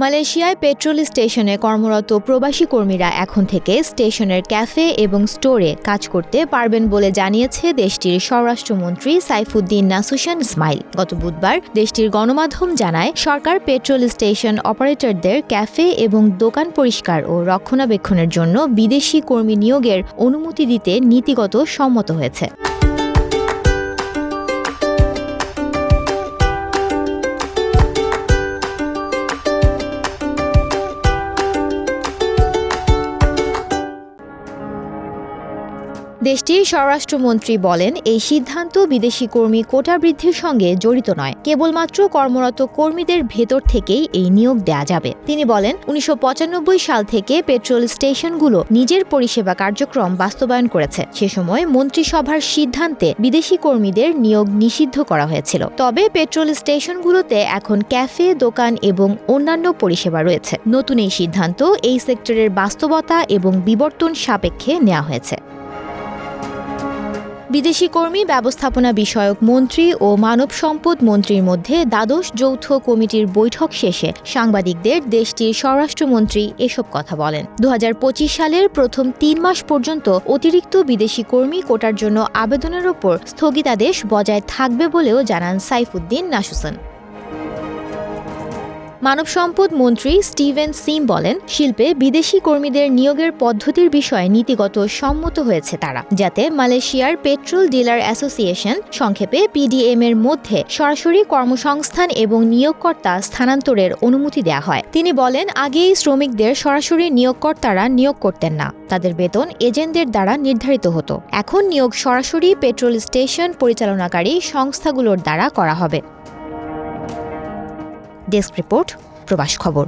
মালয়েশিয়ায় পেট্রোল স্টেশনে কর্মরত প্রবাসী কর্মীরা এখন থেকে স্টেশনের ক্যাফে এবং স্টোরে কাজ করতে পারবেন বলে জানিয়েছে দেশটির স্বরাষ্ট্রমন্ত্রী সাইফুদ্দিন নাসুসান ইসমাইল। গত বুধবার দেশটির গণমাধ্যম জানায়, সরকার পেট্রোল স্টেশন অপারেটরদের ক্যাফে এবং দোকান পরিষ্কার ও রক্ষণাবেক্ষণের জন্য বিদেশি কর্মী নিয়োগের অনুমতি দিতে নীতিগত সম্মত হয়েছে। দেশটির স্বরাষ্ট্রমন্ত্রী বলেন, এই সিদ্ধান্ত বিদেশি কর্মী কোটা বৃদ্ধির সঙ্গে জড়িত নয়। কেবলমাত্র কর্মরত কর্মীদের ভেতর থেকেই এই নিয়োগ দেয়া যাবে। তিনি বলেন, উনিশশো পঁচানব্বই সাল থেকে পেট্রোল স্টেশনগুলো নিজের পরিষেবা কার্যক্রম বাস্তবায়ন করেছে। সে সময় মন্ত্রিসভার সিদ্ধান্তে বিদেশি কর্মীদের নিয়োগ নিষিদ্ধ করা হয়েছিল। তবে পেট্রোল স্টেশনগুলোতে এখন ক্যাফে, দোকান এবং অন্যান্য পরিষেবা রয়েছে। নতুন এই সিদ্ধান্ত এই সেক্টরের বাস্তবতা এবং বিবর্তন সাপেক্ষে নেওয়া হয়েছে। বিদেশি কর্মী, ব্যবস্থাপনা বিষয়ক মন্ত্রী ও মানব সম্পদ মন্ত্রীর মধ্যে দ্বাদশ যৌথ কমিটির বৈঠক শেষে সাংবাদিকদের দেশটির স্বরাষ্ট্রমন্ত্রী এসব কথা বলেন। দু হাজার পঁচিশ সালের প্রথম তিন মাস পর্যন্ত অতিরিক্ত বিদেশি কর্মী কোটার জন্য আবেদনের ওপর স্থগিতাদেশ বজায় থাকবে বলেও জানান সাইফুদ্দিন নাসুসান। মানব সম্পদ মন্ত্রী স্টিভেন সিম বলেন, শিল্পে বিদেশি কর্মীদের নিয়োগের পদ্ধতির বিষয়ে নীতিগত সম্মত হয়েছে তারা, যাতে মালয়েশিয়ার পেট্রোল ডিলার অ্যাসোসিয়েশন সংক্ষেপে পিডিএম এর মধ্যে সরাসরি কর্মসংস্থান এবং নিয়োগকর্তা স্থানান্তরের অনুমতি দেওয়া হয়। তিনি বলেন, আগেই শ্রমিকদের সরাসরি নিয়োগকর্তারা নিয়োগ করতেন না। তাদের বেতন এজেন্টদের দ্বারা নির্ধারিত হতো। এখন নিয়োগ সরাসরি পেট্রোল স্টেশন পরিচালনাকারী সংস্থাগুলোর দ্বারা করা হবে। ডেস্ক রিপোর্ট প্রবাস খবর।